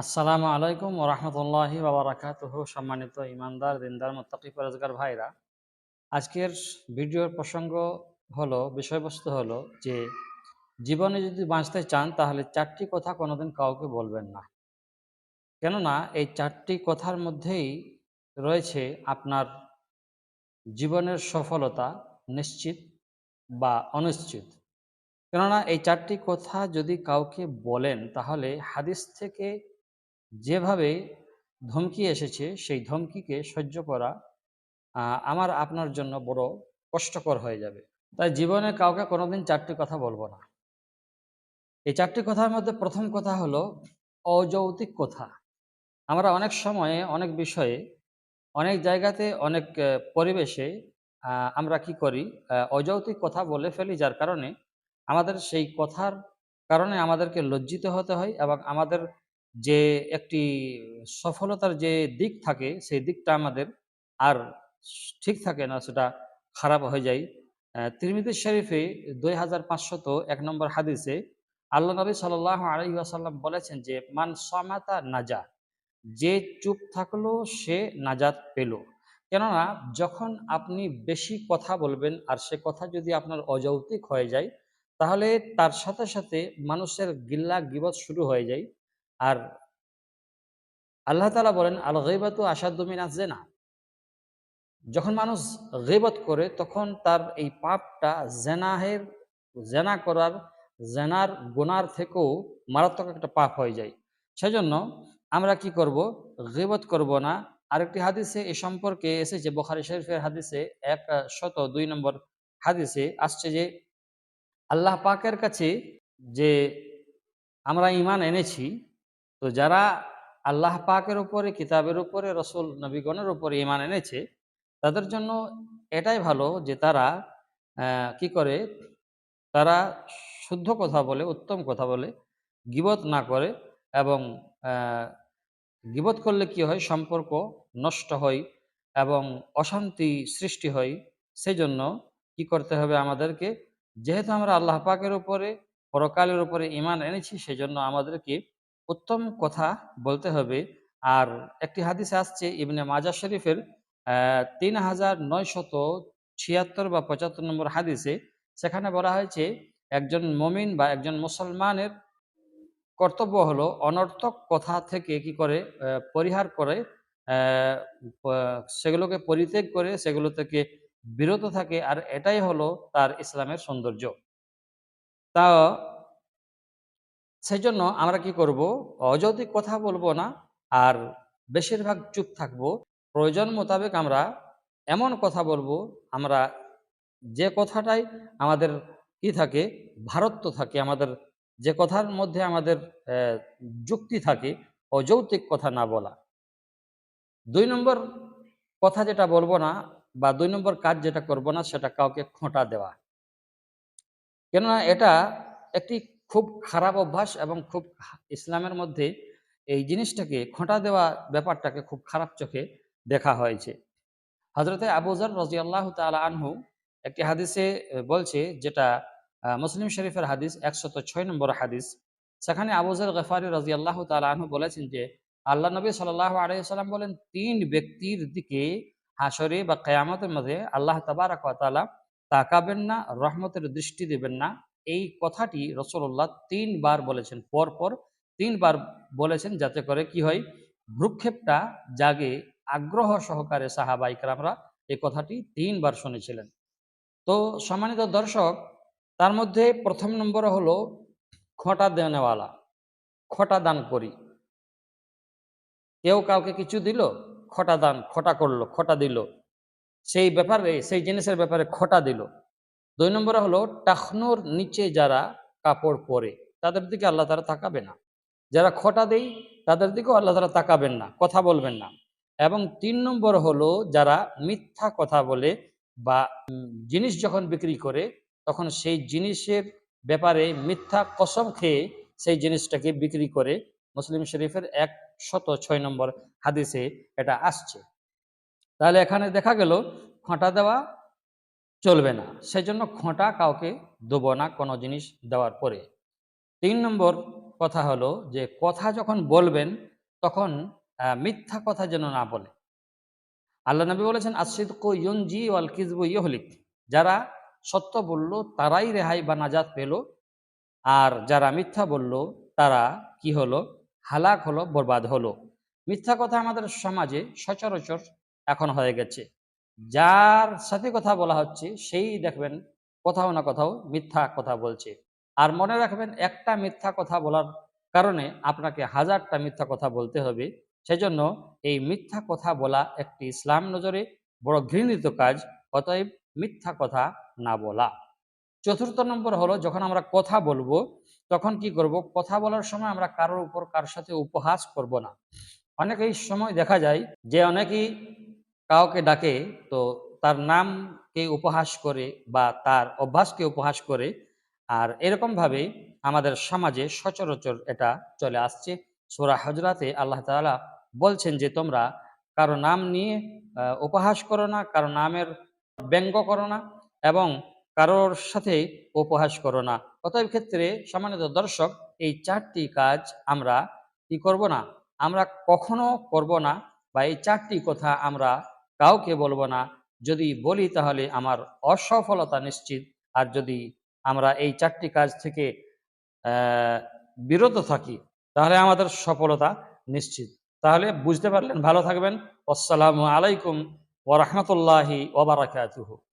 আসসালামু আলাইকুম ওরহমতুল্লাহি বাবরাকাতুহ সম্মানিত ইমানদার দিনদার, মোত্তাকি, পরেজগার ভাইরা। আজকের ভিডিওর প্রসঙ্গ হলো, বিষয়বস্তু হলো যে, জীবনে যদি বাঁচতে চান তাহলে চারটি কথা কোনোদিন কাউকে বলবেন না। কেননা এই চারটি কথার মধ্যেই রয়েছে আপনার জীবনের সফলতা নিশ্চিত বা অনিশ্চিত। কেননা এই চারটি কথা যদি কাউকে বলেন তাহলে হাদিস থেকে যেভাবে ধমকি এসেছে সেই ধমকিকে সহ্য করা আমার আপনার জন্য বড় কষ্টকর হয়ে যাবে। তাই জীবনে কাউকে কোনোদিন চারটি কথা বলব না। এই চারটি কথার মধ্যে প্রথম কথা হলো অযৌক্তিক কথা। আমরা অনেক সময়ে অনেক বিষয়ে অনেক জায়গাতে অনেক পরিবেশে আমরা কি করি আহ, অযৌক্তিক কথা বলে ফেলি যার কারণে আমাদের সেই কথার কারণে আমাদেরকে লজ্জিত হতে হয় এবং আমাদের যে একটি সফলতার যে দিক থাকে, সেই দিকটা আমাদের আর ঠিক থাকে না, সেটা খারাপ হয়ে যায়। তিরমিদি শরীফে দুই হাজার পাঁচশত এক নম্বর হাদিসে আল্লাহ নবী সাল্লাহ আলহি আসাল্লাম বলেছেন যে, মান সমাতা নাজা যে চুপ থাকল সে নাজাত পেল। কেননা, যখন আপনি বেশি কথা বলবেন আর সে কথা যদি আপনার অযৌক্তিক হয়ে যায়, তাহলে তার সাথে সাথে মানুষের গিল্লা গিবত শুরু হয়ে যায়। আর আল্লাহ তালা বলেন আল গৈবাতু আসাদুমিন জেনা যখন মানুষ গেবত করে, তখন তার এই পাপটা জেনাহের জেনা করার জেনার গোনার থেকেও মারাত্মক একটা পাপ হয়ে যায়। সেজন্য আমরা কি করব? গেবত করব না। আরেকটি হাদিসে এ সম্পর্কে এসেছে, বোখারি শরীফের হাদিসে এক শত দুই নম্বর হাদিসে আসছে যে, আল্লাহ পাকের কাছে যে আমরা ইমান এনেছি তো যারা আল্লাহ পাকের উপরে, কিতাবের উপরে, রসুল, নবীগণের উপরে ইমান এনেছে, তাদের জন্য এটাই ভালো যে তারা কি করে? তারা শুদ্ধ কথা বলে, উত্তম কথা বলে, গিবত না করে এবং গিবত করলে কি হয়? সম্পর্ক নষ্ট হয় এবং অশান্তি সৃষ্টি হয়। সেই জন্য কি করতে হবে আমাদেরকে? যেহেতু আমরা আল্লাহ পাকের উপরে, পরকালের উপরে ইমান এনেছি সেই জন্য আমাদেরকে উত্তম কথা বলতে হবে, আর একটি হাদিসে আসছে, ইবনে মাজা শরীফের তিন হাজার নয়শত ছিয়াত্তর বা পঁচাত্তর নম্বর হাদিসে, সেখানে বলা হয়েছে, একজন মমিন বা একজন মুসলমানের কর্তব্য হলো অনর্থক কথা থেকে কি করে পরিহার করে সেগুলোকে পরিত্যাগ করে, সেগুলো থেকে বিরত থাকে, আর এটাই হলো তার ইসলামের সৌন্দর্য। তা সেই জন্য আমরা কি করব? অযৌক্তিক কথা বলব না আর বেশিরভাগ চুপ থাকব। প্রয়োজন মোতাবেক আমরা এমন কথা বলব, আমরা যে কথাটাই আমাদের কি থাকে, ভারত্ব থাকে, আমাদের যে কথার মধ্যে আমাদের যুক্তি থাকে, অযৌক্তিক কথা না বলা। দুই নম্বর কথা যেটা বলব না বা দুই নম্বর কাজ যেটা করব না সেটা কাউকে খোঁটা দেওয়া। কেননা এটা একটি খুব খারাপ অভ্যাস এবং খুব ইসলামের মধ্যে এই জিনিসটাকে খোঁটা দেওয়া ব্যাপারটাকে খুব খারাপ চোখে দেখা হয়েছে। হজরতে আবুজার রাজি আল্লাহ তালা আনহু একটি হাদিসে বলছে যেটা মুসলিম শরীফের হাদিস একশত ছয় নম্বর হাদিস। সেখানে আবুজার গফারি রাজি আল্লাহ তালা আনহু বলেছেন যে আল্লাহ নবী সাল্লাহ আলাইসাল্লাম বলেন, তিন ব্যক্তির দিকে হাসরে বা কেয়ামতের মধ্যে আল্লাহ তাবারাক তাআলা তাকাবেন না, রহমতের দৃষ্টি দেবেন না। এই কথাটি রসল্লাহ তিনবার বলেছেন। পর পর তিনবার বলেছেন যাতে করে কি হয়, ভ্রুক্ষেপটা জাগে আগ্রহ সহকারে সাহাবা ইকরামরা এই কথাটি তিনবার শুনেছিলেন। তো সম্মানিত দর্শক, তার মধ্যে প্রথম নম্বর হলো খটা দেনেওয়ালা খটা দান করি। কেউ কাউকে কিছু দিল, খটা দান, খটা করল, খটা দিল। সেই ব্যাপারে, সেই জিনিসের ব্যাপারে খটা দিল। দুই নম্বরে হলো টাকনোর নিচে যারা কাপড় পরে, তাদের দিকে আল্লাহ তারা তাকাবে না। যারা খটা দেই, তাদের দিকেও আল্লাহ তারা তাকাবেন না, কথা বলবেন না। এবং তিন নম্বর হলো যারা মিথ্যা কথা বলে বা জিনিস যখন বিক্রি করে, তখন সেই জিনিসের ব্যাপারে মিথ্যা কসম খেয়ে সেই জিনিসটাকে বিক্রি করে, মুসলিম শরীফের এক শত ছয় নম্বর হাদিসে এটা আসছে। তাহলে এখানে দেখা গেল খোঁটা দেওয়া চলবে না। সেই জন্য খোঁটা কাউকে দেবো না কোনো জিনিস দেওয়ার পরে। তিন নম্বর কথা হলো যে, কথা যখন বলবেন, তখন মিথ্যা কথা যেন না বলে। আল্লাহ নবী বলেছেন আসিদকু ইউনজি ওয়াল কিজবু ইহলিক যারা সত্য বলল, তারাই রেহাই বা নাজাত পেল। আর যারা মিথ্যা বলল, তারা কি হলো? হালাক হলো, বরবাদ হলো। মিথ্যা কথা আমাদের সমাজে সচরাচর এখন হয়ে গেছে। যার সাথে কথা বলা হচ্ছে, সেই দেখবেন কোথাও না কোথাও মিথ্যা কথা বলছে। আর মনে রাখবেন, একটা মিথ্যা কথা বলার কারণে আপনাকে হাজারটা মিথ্যা কথা বলতে হবে। সেজন্য এই মিথ্যা কথা বলা একটি ইসলাম নজরে বড় ঘৃণিত কাজ, অতএব মিথ্যা কথা না বলা। চতুর্থ নম্বর হলো, যখন আমরা কথা বলব, তখন কি করব? কথা বলার সময় আমরা কারোর উপর কার সাথে উপহাস করব না। অনেকেই সময় দেখা যায় যে অনেকেই কাউকে ডাকে তো তার নামকে উপহাস করে বা তার অভ্যাসকে উপহাস করে। আর এরকম ভাবে আমাদের সমাজে সচরাচর এটা চলে আসছে। সোরা হজরাতে আল্লাহ তাআলা বলছেন যে, তোমরা কারও নাম নিয়ে উপহাস করো না, কারও নামের ব্যঙ্গ করো না এবং কারোর সাথে উপহাস করো না। অতএব ক্ষেত্রে সম্মানিত দর্শক, এই চারটি কাজ আমরা কি করব না? আমরা কখনো করব না বা এই চারটি কথা আমরা কাউকে বলব না। যদি বলি তাহলে আমার অসফলতা নিশ্চিত। আর যদি আমরা এই চারটি কাজ থেকে বিরত থাকি, তাহলে আমাদের সফলতা নিশ্চিত। তাহলে বুঝতে পারলেন, ভালো থাকবেন। আসসালামু আলাইকুম ওরহমতুল্লাহি ওবরাকাতুহু